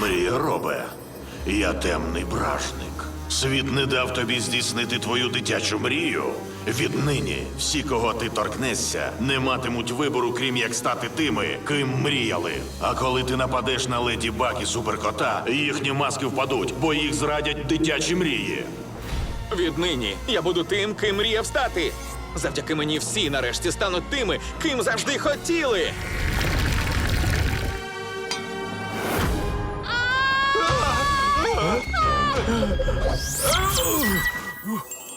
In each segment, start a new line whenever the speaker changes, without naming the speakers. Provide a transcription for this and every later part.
Мрія робе, я темний бражник. Світ не дав тобі здійснити твою дитячу мрію. Віднині всі, кого ти торкнешся, не матимуть вибору, крім як стати тими, ким мріяли. А коли ти нападеш на леді Баг і суперкота, їхні маски впадуть, бо їх зрадять дитячі мрії.
Віднині я буду тим, ким мріяв стати. Завдяки мені всі нарешті стануть тими, ким завжди хотіли.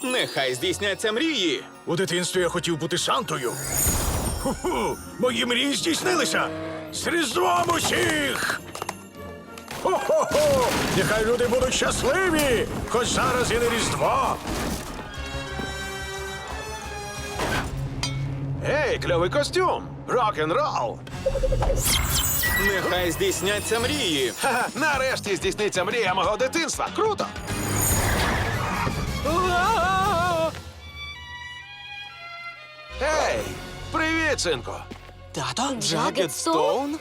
Нехай здійсняться мрії.
У дитинстві я хотів бути Сантою. Ху-ху, мої мрії здійснилися. З Різдвом усіх! Хо-хо-хо! Нехай люди будуть щасливі, хоч зараз і не Різдво.
Гей, кльовий костюм! Рок-н-рол!
Нехай здійсняться мрії.
Ха-ха, нарешті здійсниться мрія мого дитинства. Круто! Ей! Привіт, синку!
Тато?
Джагет Стоун?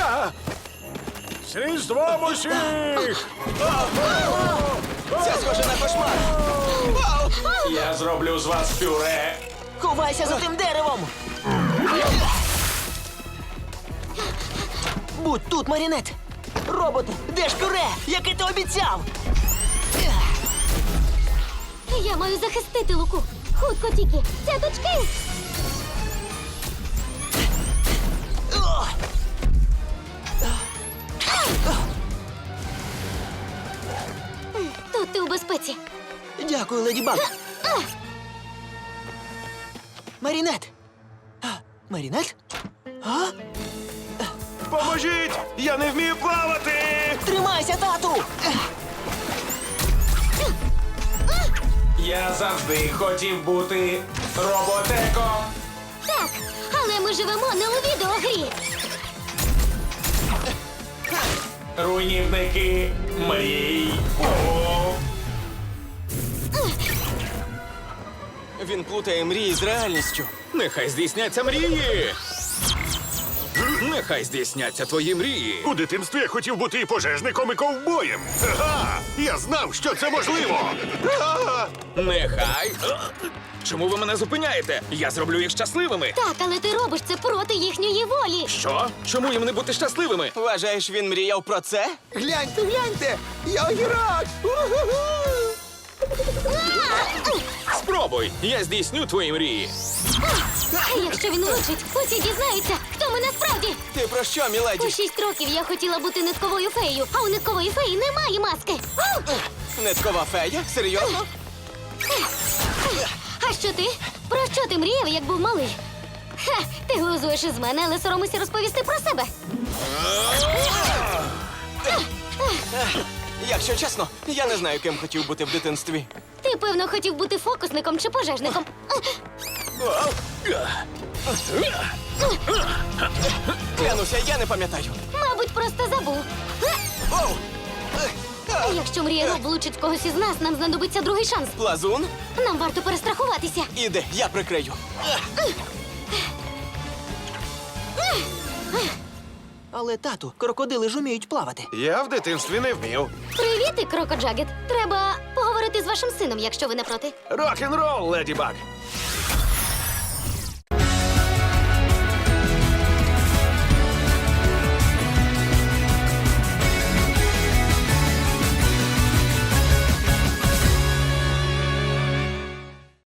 А,
З Різдвом усіх!
Це схоже на кошмар.
Я зроблю з вас пюре.
Ховайся за тим деревом. Будь тут, Марінет. Роботи, де ж пюре, яке ти обіцяв?
Я маю захистити Луку. Хутко тільки. Цяточки! Тут ти у безпеці.
Дякую, леді Баг. Марінет. Марінет? А?
Поможіть! Я не вмію плавати!
Тримайся, тату!
Я завжди хотів бути роботеком.
Так, але ми живемо не у відеогрі.
Руйнівники мрій. О,
Він плутає мрії з реальністю.
Нехай здійсняться мрії. Нехай здійсняться твої мрії.
У дитинстві я хотів бути і пожежником, і ковбоєм. Ага! Я знав, що це можливо. Ага!
Нехай. Чому ви мене зупиняєте? Я зроблю їх щасливими.
Так, але ти робиш це проти їхньої волі.
Що? Чому їм не бути щасливими?
Вважаєш, він мріяв про це?
Гляньте, гляньте! Я огірок!
Спробуй, я здійсню твої мрії.
А якщо він влучить, усі дізнаються, хто ми насправді.
Ти про що, міледі?
У шість років я хотіла бути нитковою феєю, а у ниткової феї немає маски. Ау!
Неткова фея? Серйозно?
А що ти? Про що ти мріяв, як був малий? Ха, ти глузуєш із мене, але соромишся розповісти про себе.
Якщо чесно, я не знаю, ким хотів бути в дитинстві.
Ти, певно, хотів бути фокусником чи пожежником.
Клянуся, я не пам'ятаю.
Мабуть, просто забув.
Оу!
Якщо мрія Роб влучить в когось із нас, нам знадобиться другий шанс.
Плазун?
Нам варто перестрахуватися.
Іди, я прикрию. Але тату, крокодили ж уміють плавати.
Я в дитинстві не вмів.
Привіт, Кроко Джагет. Треба поговорити з вашим сином, якщо ви не проти.
Рок-н-рол, леді Баг!